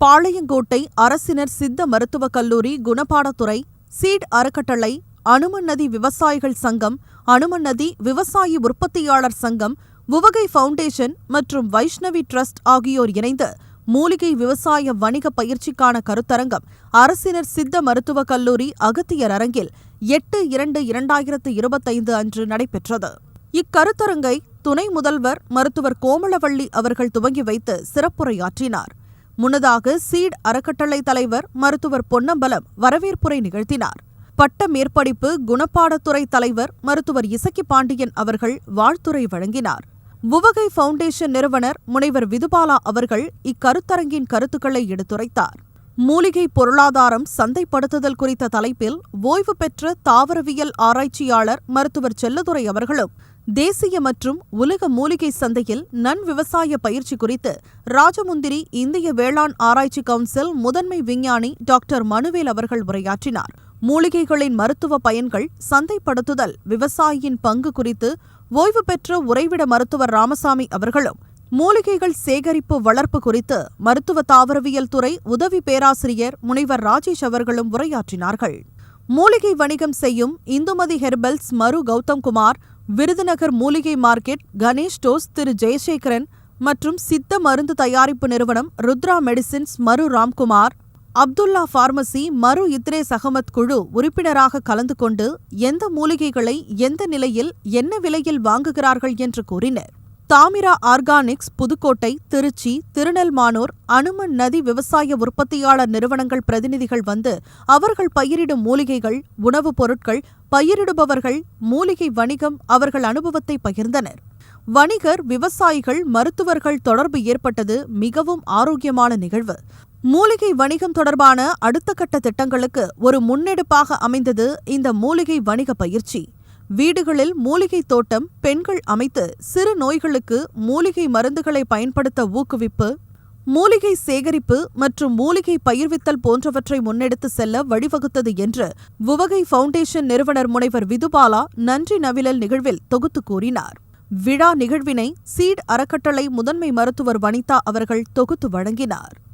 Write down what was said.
பாளையங்கோட்டை அரசினர் சித்த மருத்துவக் கல்லூரி குணபாடத்துறை சீட் அறக்கட்டளை அனுமன் நதி விவசாயிகள் சங்கம் அனுமன் நதி விவசாயி உற்பத்தியாளர் சங்கம் உவகை ஃபவுண்டேஷன் மற்றும் வைஷ்ணவி டிரஸ்ட் ஆகியோர் இணைந்து மூலிகை விவசாய வணிக பயிற்சிக்கான கருத்தரங்கம் அரசினர் சித்த மருத்துவக் கல்லூரி அகத்தியர் அரங்கில் எட்டு இரண்டு இரண்டாயிரத்து இருபத்தைந்து அன்று நடைபெற்றது. இக்கருத்தரங்கை துணை முதல்வர் மருத்துவர் கோமளவள்ளி அவர்கள் துவங்கி வைத்து சிறப்புரையாற்றினார். முன்னதாக சீட் அறக்கட்டளை தலைவர் மருத்துவர் பொன்னம்பலம் வரவேற்புரை நிகழ்த்தினார். பட்ட மேற்படிப்பு குணப்பாடத்துறை தலைவர் மருத்துவர் இசக்கி பாண்டியன் அவர்கள் வாழ்த்துரை வழங்கினார். உவகை ஃபவுண்டேஷன் நிறுவனர் முனைவர் விதுபாலா அவர்கள் இக்கருத்தரங்கின் கருத்துக்களை எடுத்துரைத்தார். மூலிகை பொருளாதாரம் சந்தைப்படுத்துதல் குறித்த தலைப்பில் ஓய்வு பெற்ற தாவரவியல் ஆராய்ச்சியாளர் மருத்துவர் செல்லதுரை அவர்களும் தேசிய மற்றும் உலக மூலிகை சந்தையில் நன் விவசாய பயிற்சி குறித்து ராஜமுந்திரி இந்திய வேளாண் ஆராய்ச்சி கவுன்சில் முதன்மை விஞ்ஞானி டாக்டர் மனுவேல் அவர்கள் உரையாற்றினார். மூலிகைகளின் மருத்துவ பயன்கள் சந்தைப்படுத்துதல் விவசாயியின் பங்கு குறித்து ஓய்வு பெற்ற உறைவிட மருத்துவர் ராமசாமி அவர்களும் மூலிகைகள் சேகரிப்பு வளர்ப்பு குறித்து மருத்துவ தாவரவியல் துறை உதவி பேராசிரியர் முனைவர் ராஜேஷ் அவர்களும் உரையாற்றினார்கள். மூலிகை வணிகம் செய்யும் இந்துமதி ஹெர்பல்ஸ் மரு கௌதம்குமார் விருதுநகர் மூலிகை மார்க்கெட் கணேஷ் டோஸ் திரு. ஜெயசேகரன் மற்றும் சித்த மருந்து தயாரிப்பு நிறுவனம் ருத்ரா மெடிசின்ஸ் மரு ராம்குமார் அப்துல்லா பார்மசி மரு இத்ரேஸ் அகமத் குழு உறுப்பினராக கலந்து கொண்டு எந்த மூலிகைகளை எந்த நிலையில் என்ன விலையில் வாங்குகிறார்கள் என்று கூறினர். தாமிரா ஆர்கானிக்ஸ் புதுக்கோட்டை திருச்சி திருநெல்மானூர் அனுமன் நதி விவசாய உற்பத்தியாளர் நிறுவனங்கள் பிரதிநிதிகள் வந்து அவர்கள் பயிரிடும் மூலிகைகள் உணவுப் பொருட்கள் பயிரிடுபவர்கள் மூலிகை வணிகம் அவர்கள் அனுபவத்தை பகிர்ந்தனர். வணிகர் விவசாயிகள் மருத்துவர்கள் தொடர்பு ஏற்பட்டது மிகவும் ஆரோக்கியமான நிகழ்வு. மூலிகை வணிகம் தொடர்பான அடுத்த கட்ட திட்டங்களுக்கு ஒரு முன்னெடுப்பாக அமைந்தது இந்த மூலிகை வணிக பயிற்சி. வீடுகளில் மூலிகை தோட்டம் பெண்கள் அமைத்து சிறு நோய்களுக்கு மூலிகை மருந்துகளை பயன்படுத்த ஊக்குவிப்பு மூலிகை சேகரிப்பு மற்றும் மூலிகை பயிர்வித்தல் போன்றவற்றை முன்னெடுத்து செல்ல வழிவகுத்தது என்று உவகை ஃபவுண்டேஷன் நிறுவனர் முனைவர் விதுபாலா நன்றி நவிழல் நிகழ்வில் தொகுத்து கூறினார். விழா நிகழ்வினை சீட் அறக்கட்டளை முதன்மை மருத்துவர் வனிதா அவர்கள் தொகுத்து வழங்கினார்.